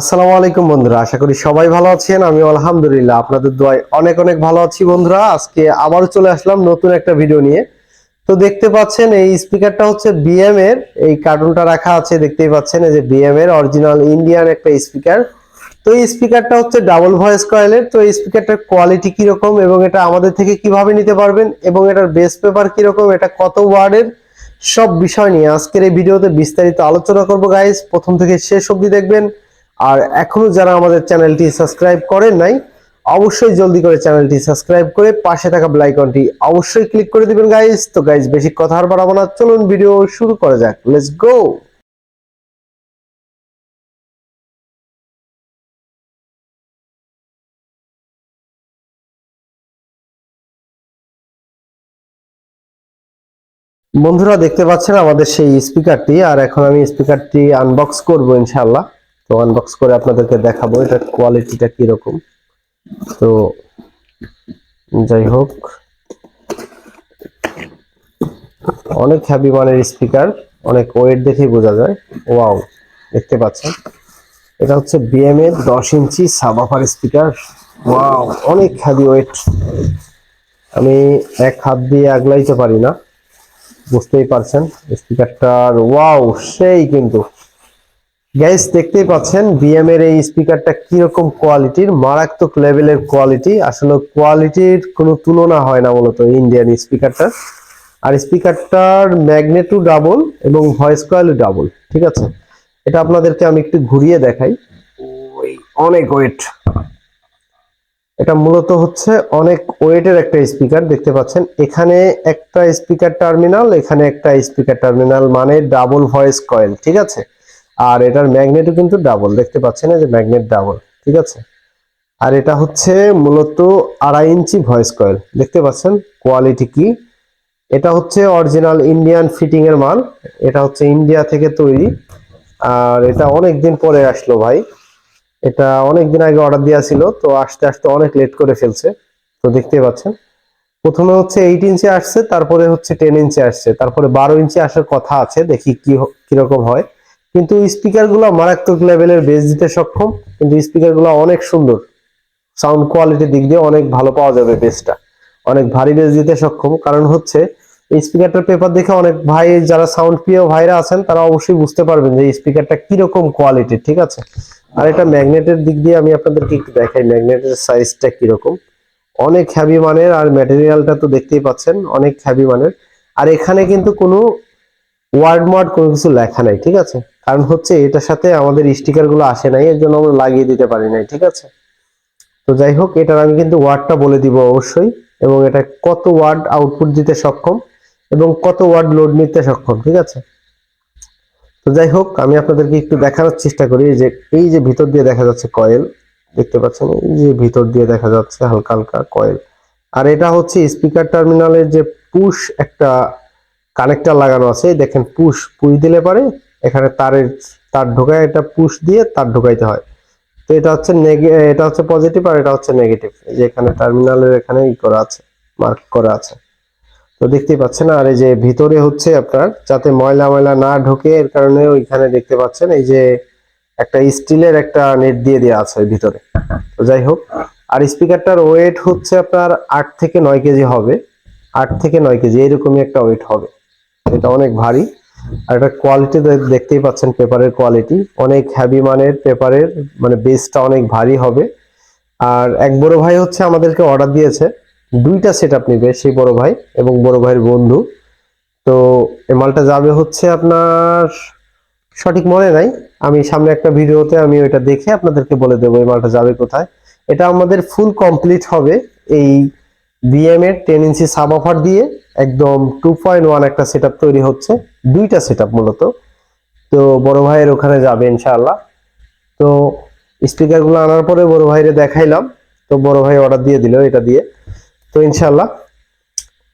আসসালামু আলাইকুম বন্ধুরা, আশা করি সবাই ভালো আছেন। আমি আলহামদুলিল্লাহ আপনাদের দোয়ায় অনেক অনেক ভালো আছি বন্ধুরা। আজকে আবারও চলে আসলাম নতুন একটা ভিডিও নিয়ে। তো দেখতে পাচ্ছেন, এই স্পিকারটা হচ্ছে বিএম এর, এই কার্টুনটা রাখা আছে, দেখতেই পাচ্ছেন, এই যে বিএম এর, অরিজিনাল ইন্ডিয়ান একটা স্পিকার। তো এই স্পিকারটা হচ্ছে ডাবল ভয়েস কয়েলের, তো এই স্পিকারটার কোয়ালিটি কীরকম এবং এটা আমাদের থেকে কীভাবে নিতে পারবেন এবং এটার বেস পেপার কীরকম, এটা কত ওয়ার্ডের, সব বিষয় নিয়ে আজকের এই ভিডিওতে বিস্তারিত আলোচনা করব গাইস প্রথম থেকে শেষ অবধি দেখবেন। আর এখনও যারা আমাদের চ্যানেলটি সাবস্ক্রাইব করেন নাই, অবশ্যই জলদি করে চ্যানেলটি সাবস্ক্রাইব করে পাশে থাকা বেল আইকনটি অবশ্যই ক্লিক করে দিবেন গাইস তো গাইস বেশি কথা আর বাড়াবো না। চলুন ভিডিও শুরু করা যাক। লেটস গো বন্ধুরা, দেখতে পাচ্ছেন আমাদের সেই স্পিকারটি আর এখন আমি স্পিকারটি আনবক্স করব, ইনশাআল্লাহ। তো আনবক্স করে আপনাদেরকে দেখাবো এটার কোয়ালিটিটা কীরকম। তো যাই হোক অনেক হ্যাভি মানের স্পিকার অনেক ওয়েট দেখেই বোঝা যায়। ওয়াও দেখতে পাচ্ছেন। এটা হচ্ছে বিএম এর দশ ইঞ্চি সাবাফার স্পিকার ওয়াও অনেক হ্যাভি ওয়েট আমি এক হাত দিয়ে আগলাইতে পারি না। বুঝতেই পারছেন স্পিকারটার ওয়াও সেই কিন্তু। গ্যাস দেখতেই পাচ্ছেন বিএম এর এই স্পিকারটা কীরকম কোয়ালিটির মারাত্মক লেভেলের কোয়ালিটি আসলে কোয়ালিটির কোনো তুলনা হয় না মূলত ইন্ডিয়ান স্পিকারটার আর স্পিকারটার ম্যাগনেটও ডাবল এবং ভয়েস কয়েলও ডাবল ঠিক আছে? এটা আপনাদেরকে আমি একটু ঘুরিয়ে দেখাই। অনেক ওয়েট এটা মূলত হচ্ছে অনেক ওয়েটের একটা স্পিকার দেখতে পাচ্ছেন? এখানে একটা স্পিকার টার্মিনাল এখানে একটা স্পিকার টার্মিনাল মানে ডাবল ভয়েস কয়েল ঠিক আছে? আর এটার ম্যাগনেটও কিন্তু ডাবল দেখতে পাচ্ছেন যে ম্যাগনেট ডাবল ঠিক আছে? আর এটা হচ্ছে মূলত আড়াই ইঞ্চি ভয়েস কয়েল দেখতে পাচ্ছেন? কোয়ালিটি কি? এটা হচ্ছে অরিজিনাল ইন্ডিয়ান ফিটিং এর মাল, এটা হচ্ছে ইন্ডিয়া থেকে তৈরি। আর এটা অনেক দিন পরে আসলো ভাই। এটা অনেক দিন আগে অর্ডার দেওয়া ছিল, তো আসতে আসতে অনেক লেট করে ফেলছে, তো দেখতে পাচ্ছেন। প্রথমে হচ্ছে এইট ইঞ্চি আসছে, তারপরে হচ্ছে টেন ইঞ্চি আসছে, তারপরে বারো ইঞ্চি আসার কথা আছে, দেখি কি কীরকম হয়। কিন্তু স্পিকারগুলো মারাত্মক লেভেলের বেস দিতে সক্ষম, কিন্তু স্পিকারগুলো অনেক সুন্দর। সাউন্ড কোয়ালিটির দিক দিয়ে অনেক ভালো পাওয়া যাবে বেসটা অনেক ভারী বেস দিতে সক্ষম, কারণ হচ্ছে এই স্পিকারটার পেপার দেখে অনেক ভাই, যারা সাউন্ড প্রিয় ভাইরা আছেন, তারা অবশ্যই বুঝতে পারবেন যে স্পিকারটা কীরকম কোয়ালিটির ঠিক আছে? আর এটা ম্যাগনেটের দিক দিয়ে আমি আপনাদেরকে একটু দেখাই ম্যাগনেটের সাইজটা কীরকম। অনেক হ্যাভি মানের, আর ম্যাটেরিয়ালটা তো দেখতেই পাচ্ছেন, অনেক হ্যাভি মানের। আর এখানে কিন্তু কোনো ওয়ার্ড মার্ড কোনো কিছু লেখা নাই, ঠিক আছে? কারণ হচ্ছে এটার সাথে আমাদের স্টিকারগুলো আসে নাই, এর জন্য আমরা লাগিয়ে দিতে পারি নাই, ঠিক আছে? তো যাই হোক, এটার আমি কিন্তু ওয়ার্ডটা বলে দিব অবশ্যই, এবং এটা কত ওয়ার্ড আউটপুট দিতে সক্ষম এবং কত ওয়ার্ড লোড নিতে সক্ষম, ঠিক আছে? তো যাই হোক, আমি আপনাদেরকে একটু দেখানোর চেষ্টা করি যে, এই যে ভিতর দিয়ে দেখা যাচ্ছে কয়েল দেখতে পাচ্ছেন? এই যে ভিতর দিয়ে দেখা যাচ্ছে হালকা হালকা কয়েল আর এটা হচ্ছে স্পিকার টার্মিনালের যে পুশ একটা কানেক্টর লাগানো আছে, দেখেন পুশ পুশ দিলে পারে এখানে তারের, তার ঢোকায় এটা পুশ দিয়ে তার ঢোকাইতে হয়। তো এটা হচ্ছে এটা হচ্ছে পজিটিভ আর এটা হচ্ছে নেগেটিভ এই যে এখানে টার্মিনালের এখানে ই করা আছে মার্ক করা আছে। তো দেখতেই পাচ্ছেন, আর এই যে ভিতরে হচ্ছে আপনার, যাতে ময়লা ময়লা না ঢোকে, এর কারণে ওইখানে দেখতে পাচ্ছেন, এই যে একটা স্টিলের একটা নেট দিয়ে দেওয়া আছে ভিতরে। তো যাই হোক, আর স্পিকারটার ওয়েট হচ্ছে আপনার আট থেকে নয় কেজি হবে। আট থেকে নয় কেজি, এরকমই একটা ওয়েট হবে। এটা অনেক ভারী। আর এটা কোয়ালিটি দেখতেই পাচ্ছেন পেপারের কোয়ালিটি অনেক হ্যাভি মানের পেপারের মানে বেসটা অনেক ভারী হবে। আর এক বড় ভাই হচ্ছে আমাদেরকে অর্ডার দিয়েছে। দুইটা সেট আপ নিবে সেই বড় ভাই এবং বড় ভাইয়ের বন্ধু। তো এই মালটা যাবে হচ্ছে আপনার, সঠিক মনে নাই। আমি সামনে একটা ভিডিওতে আমি ওইটা দেখে আপনাদেরকে বলে দেবো এই মালটা যাবে কোথায়। এটা আমাদের ফুল কমপ্লিট হবে এই বিএম এর টেন ইঞ্চি সাব অফার দিয়ে। একদম টু পয়েন্ট ওয়ান একটা সেট তৈরি হচ্ছে। দুইটা সেট মূলত। তো বড় ভাইয়ের ওখানে যাবে ইনশাআল্লাহ। তো স্পিকারগুলো আনার পরে বড় ভাইরে দেখাইলাম। তো বড় ভাই অর্ডার দিয়ে দিল এটা দিয়ে। তো ইনশাআল্লাহ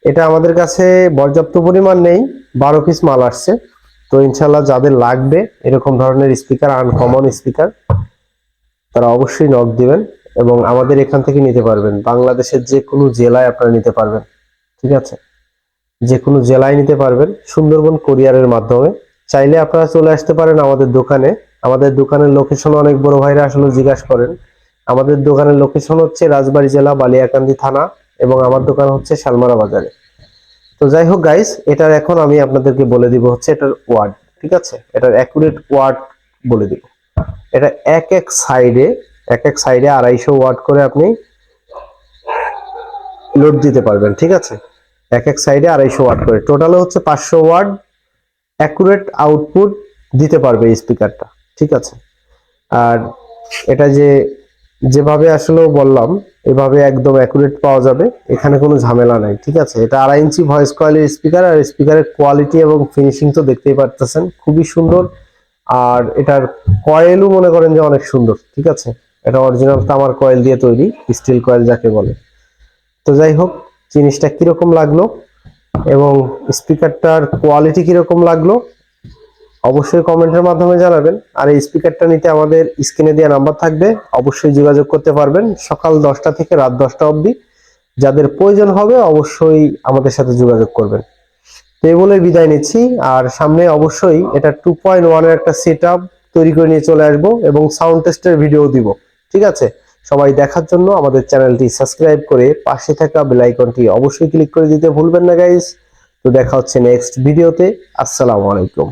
এটা আমাদের কাছে পর্যাপ্ত পরিমাণ নেই। বারো পিস মাল আসছে। তো ইনশাআল্লাহ যাদের লাগবে এরকম ধরনের স্পিকার আনকমন স্পিকার তারা অবশ্যই নক দিবেন এবং আমাদের এখান থেকে নিতে পারবেন। বাংলাদেশের যে কোনো জেলায় আপনারা নিতে পারবেন। ঠিক আছে? যে কোনো জেলায় নিতে পারবেন সুন্দরবন কোরিয়ারের মাধ্যমে। চাইলে আপনারা চলে আসতে পারেন আমাদের দোকানে। আমাদের দোকানের লোকেশন অনেক বড় ভাইরা আসলে জিজ্ঞাসা করেন। আমাদের দোকানের লোকেশন হচ্ছে রাজবাড়ী জেলা, বালিয়াকান্দি থানা এবং আমার দোকান হচ্ছে শালমারা বাজারে। তো যাই হোক গাইস এটার এখন আমি আপনাদেরকে বলে দিব হচ্ছে এটার ওয়ার্ড ঠিক আছে? এটার অ্যাকুরেট ওয়ার্ড বলে দিব। এটা এক এক সাইডে এক এক সাইডে আড়াইশো ওয়াট করে আপনি লোড দিতে পারবেন, ঠিক আছে? এক এক সাইডে আড়াইশো ওয়াট করে। টোটালে হচ্ছে পাঁচশো ওয়াট অ্যাকুরেট আউটপুট দিতে পারবে এই স্পিকারটা ঠিক আছে? আর এটা যে, যেভাবে আসলে বললাম, এভাবে একদম অ্যাকুরেট পাওয়া যাবে। এখানে কোনো ঝামেলা নাই, ঠিক আছে? এটা আড়াই ইঞ্চি ভয়েস কয়েলের স্পিকার আর স্পিকারের কোয়ালিটি এবং ফিনিশিং তো দেখতেই পারতেছেন। খুবই সুন্দর। আর এটার কয়েলও মনে করেন যে অনেক সুন্দর, ঠিক আছে? এটা অরিজিনাল তামার কয়েল দিয়ে তৈরি স্টিল কয়েল যাকে বলে। তো যাই হোক জিনিসটা কীরকম লাগল এবং স্পিকারটার কোয়ালিটি কীরকম লাগল, অবশ্যই কমেন্টের মাধ্যমে জানাবেন। আর এই স্পিকারটা নিতে আমাদের স্ক্রিনে দেওয়া নাম্বার থাকবে, অবশ্যই যোগাযোগ করতে পারবেন সকাল দশটা থেকে রাত দশটা অবধি। যাদের প্রয়োজন হবে অবশ্যই আমাদের সাথে যোগাযোগ করবেন। তো এই বলে বিদায় নিচ্ছি, আর সামনে অবশ্যই এটা টু পয়েন্ট ওয়ানের একটা সেট তৈরি করে নিয়ে চলে আসব এবং সাউন্ড টেস্টের ভিডিও দিব। ঠিক আছে? সবাই দেখার জন্য আমাদের চ্যানেলটি সাবস্ক্রাইব করে পাশে থাকা বেলাইকনটি অবশ্যই ক্লিক করে দিতে ভুলবেন না গাইজ তো দেখা হচ্ছে নেক্সট ভিডিওতে আসসালামু আলাইকুম।